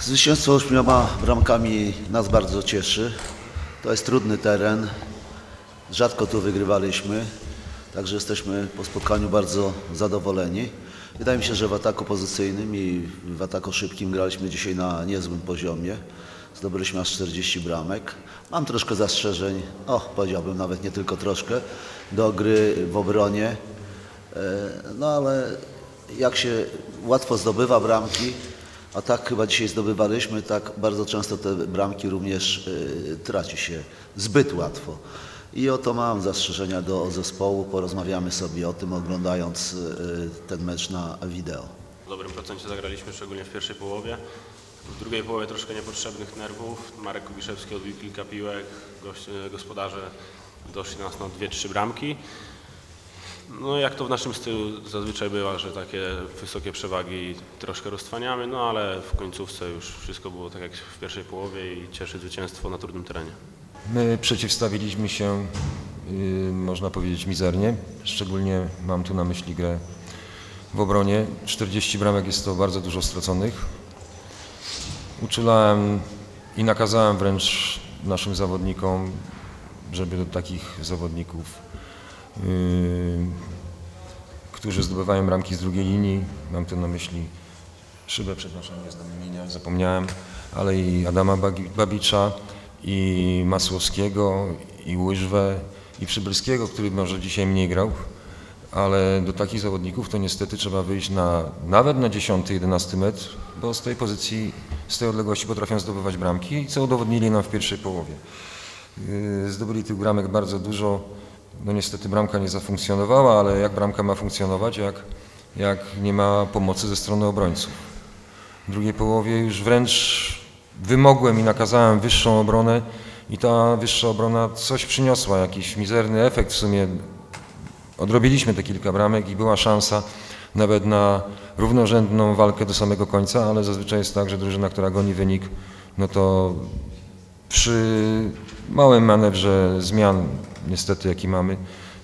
Zwycięstwo ośmioma bramkami nas bardzo cieszy. To jest trudny teren. Rzadko tu wygrywaliśmy, także jesteśmy po spotkaniu bardzo zadowoleni. Wydaje mi się, że w ataku pozycyjnym i w ataku szybkim graliśmy dzisiaj na niezłym poziomie. Zdobyliśmy aż 40 bramek. Mam troszkę zastrzeżeń, o powiedziałbym nawet nie tylko troszkę, do gry w obronie. E, No ale jak się łatwo zdobywa bramki, a tak chyba dzisiaj zdobywaliśmy, tak bardzo często te bramki również y, traci się zbyt łatwo. I oto mam zastrzeżenia do zespołu, porozmawiamy sobie o tym oglądając y, ten mecz na wideo. W dobrym procencie zagraliśmy, szczególnie w pierwszej połowie. W drugiej połowie troszkę niepotrzebnych nerwów. Marek Kubiszewski odbił kilka piłek, gość, gospodarze doszli nas na dwie, trzy bramki. No jak to w naszym stylu zazwyczaj bywa, że takie wysokie przewagi troszkę roztwaniamy, no ale w końcówce już wszystko było tak jak w pierwszej połowie i cieszy zwycięstwo na trudnym terenie. My przeciwstawiliśmy się, yy, można powiedzieć, mizernie. Szczególnie mam tu na myśli grę w obronie. 40 bramek jest to bardzo dużo straconych. Uczulałem i nakazałem wręcz naszym zawodnikom, żeby do takich zawodników, którzy zdobywają bramki z drugiej linii, mam tu na myśli Szybę, przepraszam, nie znam imienia, zapomniałem, ale i Adama Babicza, i Masłowskiego, i Łyżwę, i Przybylskiego, który może dzisiaj mniej grał, ale do takich zawodników to niestety trzeba wyjść na, nawet na 10-11 metr, bo z tej pozycji, z tej odległości potrafią zdobywać bramki, co udowodnili nam w pierwszej połowie. Yy, Zdobyli tych bramek bardzo dużo. No niestety bramka nie zafunkcjonowała, ale jak bramka ma funkcjonować, jak, jak nie ma pomocy ze strony obrońców. W drugiej połowie już wręcz wymogłem i nakazałem wyższą obronę i ta wyższa obrona coś przyniosła, jakiś mizerny efekt w sumie. Odrobiliśmy te kilka bramek i była szansa nawet na równorzędną walkę do samego końca, ale zazwyczaj jest tak, że drużyna, która goni wynik, no to przy małym manewrze zmian, niestety jaki mamy,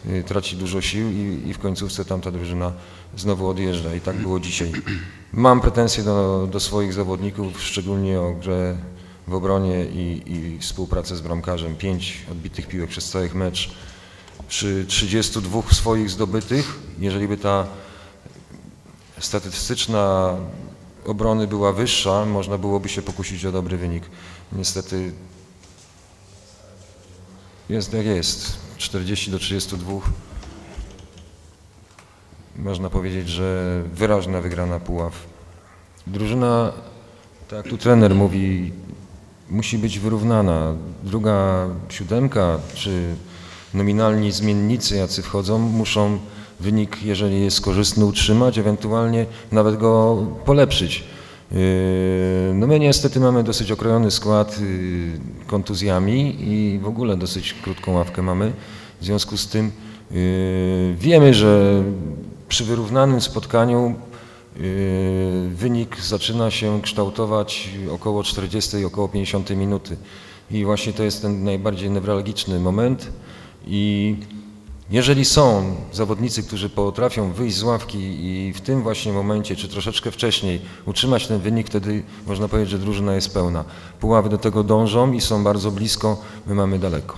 y, traci dużo sił i, i w końcówce tamta drużyna znowu odjeżdża i tak było dzisiaj. Mam pretensje do, do swoich zawodników, szczególnie o grę w obronie i, i współpracę z bramkarzem. Pięć odbitych piłek przez cały mecz przy 32 swoich zdobytych, jeżeli by ta statystyczna obrony była wyższa, można byłoby się pokusić o dobry wynik. Niestety jest jak jest. 40 do 32. Można powiedzieć, że wyraźna wygrana Puław. Drużyna, tak jak tu trener mówi, musi być wyrównana. Druga siódemka, czy nominalni zmiennicy, jacy wchodzą, muszą wynik, jeżeli jest korzystny, utrzymać, ewentualnie nawet go polepszyć. Yy, No my niestety mamy dosyć okrojony skład yy, kontuzjami i w ogóle dosyć krótką ławkę mamy. W związku z tym yy, wiemy, że przy wyrównanym spotkaniu wynik zaczyna się kształtować około 40 i około 50 minuty. I właśnie to jest ten najbardziej newralgiczny moment. I jeżeli są zawodnicy, którzy potrafią wyjść z ławki i w tym właśnie momencie, czy troszeczkę wcześniej utrzymać ten wynik, wtedy można powiedzieć, że drużyna jest pełna. Puławy do tego dążą i są bardzo blisko, my mamy daleko.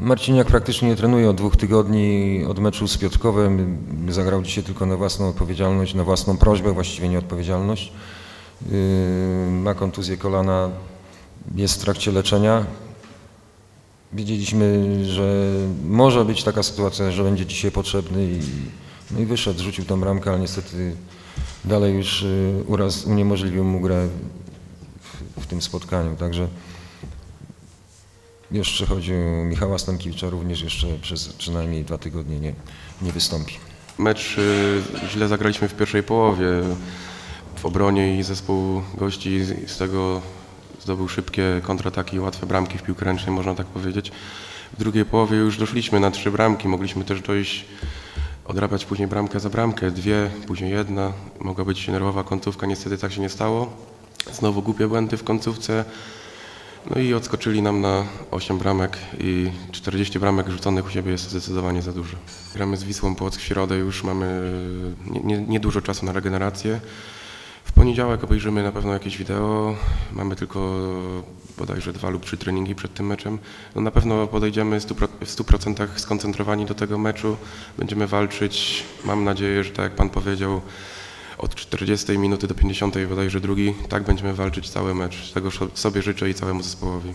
Marciniak praktycznie nie trenuje od dwóch tygodni od meczu z Piotrkowem. Zagrał dzisiaj tylko na własną odpowiedzialność, na własną prośbę, właściwie nie odpowiedzialność. Yy, Ma kontuzję kolana, jest w trakcie leczenia. Wiedzieliśmy, że może być taka sytuacja, że będzie dzisiaj potrzebny i, no i wyszedł, rzucił tą bramkę, ale niestety dalej już yy, uraz uniemożliwił mu grę w, w tym spotkaniu. Także jeszcze chodzi o Michała Stankiewicza, również jeszcze przez przynajmniej dwa tygodnie nie, nie wystąpi. Mecz y, źle zagraliśmy w pierwszej połowie w obronie i zespół gości z- tego zdobył szybkie kontrataki łatwe bramki w piłkę ręcznej, można tak powiedzieć. W drugiej połowie już doszliśmy na trzy bramki, mogliśmy też dojść, odrabiać później bramkę za bramkę, dwie, później jedna. Mogła być nerwowa końcówka, niestety tak się nie stało. Znowu głupie błędy w końcówce. No i odskoczyli nam na 8 bramek i 40 bramek rzuconych u siebie jest zdecydowanie za dużo. Gramy z Wisłą Płock w środę, już mamy nie, nie, nie czasu na regenerację. W poniedziałek obejrzymy na pewno jakieś wideo. Mamy tylko bodajże dwa lub trzy treningi przed tym meczem. No na pewno podejdziemy stu pro- w 100% skoncentrowani do tego meczu. Będziemy walczyć. Mam nadzieję, że tak jak Pan powiedział, od 40 minuty do 50 bodajże drugi, tak będziemy walczyć cały mecz. Tego sobie życzę i całemu zespołowi.